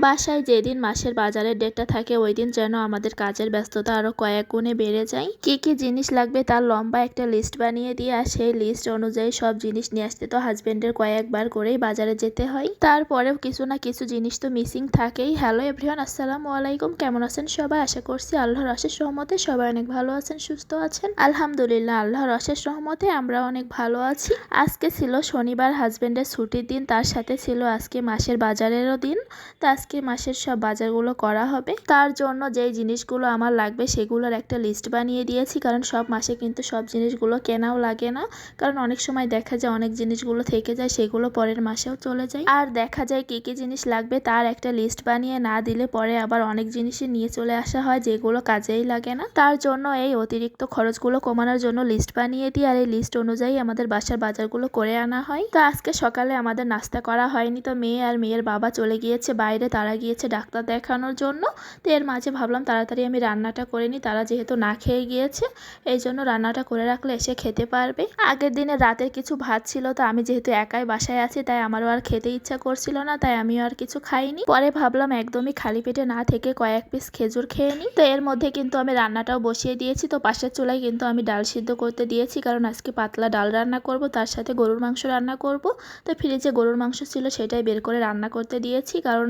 বাসায় যেদিন মাসের বাজারের ডেটটা থাকে ওই দিন যেন আমাদের কাজের ব্যস্ততা আরও কয়েক গুণে বেড়ে যায়। কি কি জিনিস লাগবে তার লম্বা একটা লিস্ট বানিয়ে দিয়ে আর সেই লিস্ট অনুযায়ী সব জিনিস নিয়ে আসতে তো হাজবেন্ডের কয়েকবার করেই বাজারে যেতে হয়। তারপরেও কিছু না কিছু জিনিস তো মিসিং থাকেই। হ্যালো এভরিওয়ান আসসালামু আলাইকুম। কেমন আছেন সবাই? আশা করছি আল্লাহর অশেষ রহমতে সবাই অনেক ভালো আছেন, সুস্থ আছেন। আলহামদুলিল্লাহ, আল্লাহর অশেষ রহমতে আমরা অনেক ভালো আছি। আজকে ছিল শনিবার হাজবেন্ডের ছুটির দিন, তার সাথে ছিল আজকে মাসের বাজারেরও দিন। তো আজকে মাসের সব বাজারগুলো করা হবে। তার জন্য যেই জিনিসগুলো আমার লাগবে সেগুলোর একটা লিস্ট বানিয়ে দিয়েছি। কারণ সব মাসে কিন্তু সব জিনিসগুলো কেনাও লাগে না। কারণ অনেক সময় দেখা যায় অনেক জিনিসগুলো থেকে যায়, সেগুলো পরের মাসেও চলে যায়। আর দেখা যায় কি কি জিনিস লাগবে তার একটা লিস্ট বানিয়ে না দিলে পরে আবার অনেক জিনিসই নিয়ে চলে আসা হয়, যেগুলো কাজেই লাগে না। তার জন্য এই অতিরিক্ত খরচগুলো কমানোর জন্য লিস্ট বানিয়ে দিই। আর এই লিস্ট অনুযায়ী আমাদের বাসার বাজারগুলো করে আনা হয়। তো আজকে সকালে আমাদের নাস্তা করা হয়নি। তো মেয়ে আর মেয়ের বাবা চলে গিয়েছে বাইরে। তারা গিয়েছে ডাক্তার দেখানোর জন্য। তো এর মাঝে ভাবলাম তাড়াতাড়ি আমি রান্নাটা করে নিই। তারা যেহেতু না খেয়ে গিয়েছে, এই জন্য রান্নাটা করে রাখলে এসে খেতে পারবে। আগের দিনে রাতের কিছু ভাত ছিল, তো আমি যেহেতু একাই বাসায় আছি, তাই আমারও আর খেতে ইচ্ছা করছিল না, তাই আমিও আর কিছু খাইনি। পরে ভাবলাম একদমই খালি পেটে না থেকে কয়েক পিস খেজুর খেয়ে নিই। তো এর মধ্যে কিন্তু আমি রান্নাটাও বসিয়ে দিয়েছি। তো পাশের চুলায় কিন্তু আমি ডাল সিদ্ধ করতে দিয়েছি, কারণ আজকে পাতলা ডাল রান্না করব, তার সাথে গরুর মাংস রান্না করব। তো ফ্রিজে গরুর মাংস ছিল, সেটাই বের করে রান্না করতে দিয়েছি, কারণ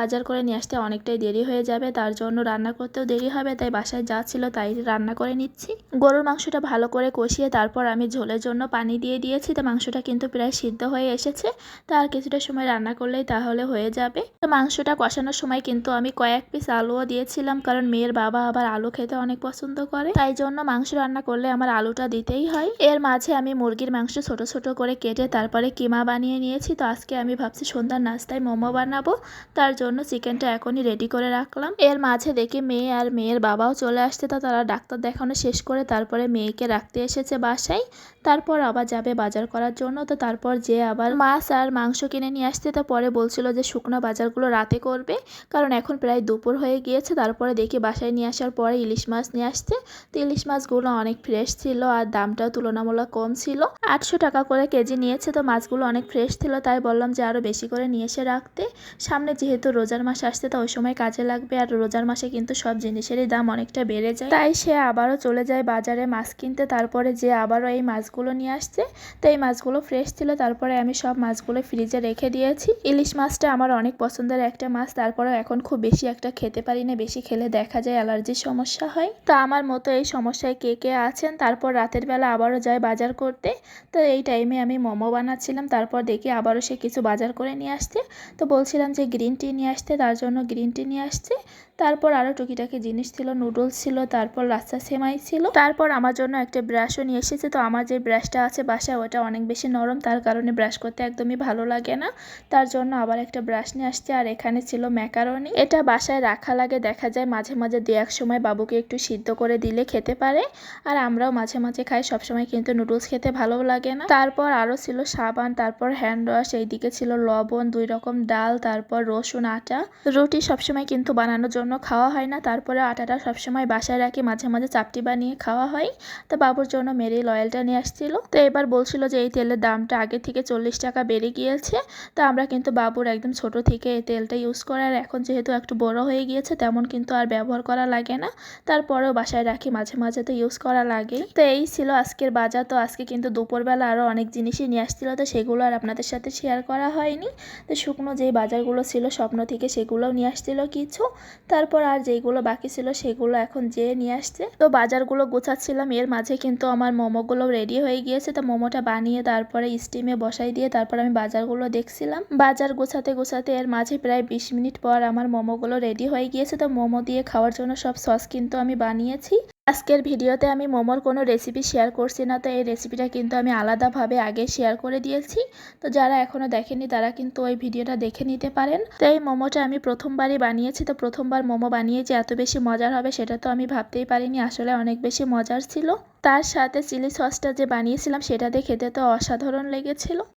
বাজার করে নিয়ে আসতে অনেকটাই দেরি হয়ে যাবে। তার জন্য রান্না করতেও দেরি হবে, তাই বাসায় যা ছিল তাই রান্না করে নিচ্ছি। গরুর মাংসটা ভালো করে কষিয়ে তারপর আমি ঝোলের জন্য পানি দিয়ে দিয়েছি। তো মাংসটা কিন্তু প্রায় সিদ্ধ হয়ে এসেছে। তো আর কিছুটা সময় রান্না করলেই তাহলে হয়ে যাবে। তো মাংসটা কষানোর সময় কিন্তু আমি কয়েক পিস আলুও দিয়েছিলাম, কারণ মেয়ের বাবা আবার আলু খেতে অনেক পছন্দ করে। তাই জন্য মাংস রান্না করলে আমার আলুটা দিতেই হয়। এর মাঝে আমি মুরগির মাংস ছোট ছোট করে কেটে তারপরে কিমা বানিয়ে নিয়েছি। তো আজকে আমি ভাবছি সন্ধ্যার নাস্তায় মোমো বানাবো। তার জন্য চিকেনটা এখনই রেডি করে রাখলাম। এর মাঝে দেখি মেয়ে আর মেয়ের বাবাও চলে আসছে, তো তারা ডাক্তার দেখানো শেষ করে তারপরে মেয়েকে রাখতে এসেছে বাসায়। তারপর আবার যাবে বাজার করার জন্য, তো তারপর যে আবার মাছ আর মাংস কিনে নিয়ে আসতে তো পরে বলছিল যে শুকনো বাজারগুলো রাতে করবে। কারণ এখন প্রায় দুপুর হয়ে গিয়েছে, তারপরে দেখি বাসায় নিয়ে আসার পরে ইলিশ মাছ নিয়ে আসতে তো ইলিশ মাছগুলো অনেক ফ্রেশ ছিল আর দামটাও তুলনামূলক কম ছিল। আটশো টাকা করে কেজি নিয়েছে, তো মাছগুলো অনেক ফ্রেশ ছিল, তাই বললাম যে আরও বেশি করে নিয়ে এসে রাখতে। সামনে যেহেতু রোজার মাস আসতে তো ওই সময় কাজে লাগবে আর রোজার মাসে কিন্তু সব জিনিসেরই দাম অনেকটা বেড়ে যায়। তাই সে আবারও চলে যায় বাজারে মাছ কিনতে। তারপরে যে আবারও এই মাছগুলো নিয়ে আসছে, তো এই মাছগুলো ফ্রেশ ছিল। তারপরে আমি সব মাছগুলো ফ্রিজে রেখে দিয়েছি। ইলিশ মাছটা আমার অনেক পছন্দের একটা মাছ। তারপরেও এখন খুব বেশি একটা খেতে পারি না। বেশি খেলে দেখা যায় অ্যালার্জির সমস্যা হয়। তো আমার মতো এই সমস্যায় কে কে আছেন? তারপর রাতের বেলা আবারও যায় বাজার করতে। তো এই টাইমে আমি মোমো বানাচ্ছিলাম। তারপর দেখি আবারও সে কিছু বাজার করে নিয়ে আসছে। তো বলছিলাম যে গ্রিন টি নিয়ে আসতে তার জন্য গ্রিন টি নিয়ে আসছে। তারপর আরও টুকিটাকি জিনিস ছিল নুডলস ছিল, তারপর লাচ্চা সেমাই ছিল। তারপর আমার জন্য একটা ব্রাশও নিয়ে এসেছে। তো আমার যে ব্রাশটা আছে বাসায়, ওটা অনেক বেশি নরম, তার কারণে ব্রাশ করতে একদমই ভালো লাগে না। তার জন্য আবার একটা ব্রাশ নিয়ে আসছে, আর এখানে ছিল ম্যাকারনি এটা বাসায় রাখা লাগে, দেখা যায় মাঝে মাঝে দু এক সময় বাবুকে একটু সিদ্ধ করে দিলে খেতে পারে। আর আমরাও মাঝে মাঝে খাই, সবসময় কিন্তু নুডলস খেতে ভালো লাগে না। তারপর আরও ছিল সাবান, তারপর হ্যান্ড ওয়াশ এইদিকে ছিল লবণ, দুই রকম ডাল, তারপর রসুন, আটা। রুটি সবসময় কিন্তু বানানোর জন্য খাওয়া হয় না। তারপরে আটাটা সবসময় বাসায় রাখি, মাঝে মাঝে চাপটি বানিয়ে খাওয়া হয়। তো বাবুর জন্য মেরিল অয়েলটা নিয়ে আসছিল। তো এবার বলছিল যে এই তেলের দামটা আগে থেকে চল্লিশ টাকা বেড়ে গিয়েছে। তো আমরা কিন্তু বাবুর একদম ছোট থেকে এই তেলটা ইউজ করে আর এখন যেহেতু একটু বড় হয়ে গিয়েছে, তেমন কিন্তু আর ব্যবহার করা লাগে না। তারপরেও বাসায় রাখি, মাঝে মাঝে তো ইউজ করা লাগে। তো এই ছিল আজকের বাজার। তো আজকে কিন্তু দুপুরবেলা আরও অনেক জিনিসই নিয়ে আসছিল। তো সেগুলো আর আপনাদের সাথে শেয়ার করা হয়নি। তো শুকনো যেই বাজারগুলো ছিল, স্বপ্ন থেকে সেগুলোও নিয়ে আসছিল কিছু। তারপর আর যেইগুলো বাকি ছিল সেগুলো এখন যেয়ে নিয়ে আসছে। তো বাজারগুলো গোছাচ্ছিলাম, এর মাঝে কিন্তু আমার মোমোগুলো রেডি হয়ে গিয়েছে। তো মোমোটা বানিয়ে তারপরে স্টিমে বসাই দিয়ে তারপর আমি বাজারগুলো দেখছিলাম। বাজার গোছাতে গোছাতে এর মাঝে প্রায় বিশ মিনিট পর আমার মোমোগুলো রেডি হয়ে গিয়েছে। তো মোমো দিয়ে খাওয়ার জন্য সব সস কিন্তু আমি বানিয়েছি। আজকের ভিডিওতে আমি মোমোর কোনো রেসিপি শেয়ার করছি না, তো এই রেসিপিটা কিন্তু আমি আলাদাভাবে আগে শেয়ার করে দিয়েছি। তো যারা এখনও দেখেনি তারা কিন্তু ওই ভিডিওটা দেখে নিতে পারেন। তো এই মোমোটা আমি প্রথমবারই বানিয়েছি, তো প্রথমবার মোমো বানিয়ে যে এত বেশি মজার হবে, সেটা তো আমি ভাবতেই পারিনি। আসলে অনেক বেশি মজার ছিল। তার সাথে চিলি সসটা যে বানিয়েছিলাম, সেটাতে খেতে তো অসাধারণ লেগেছিল।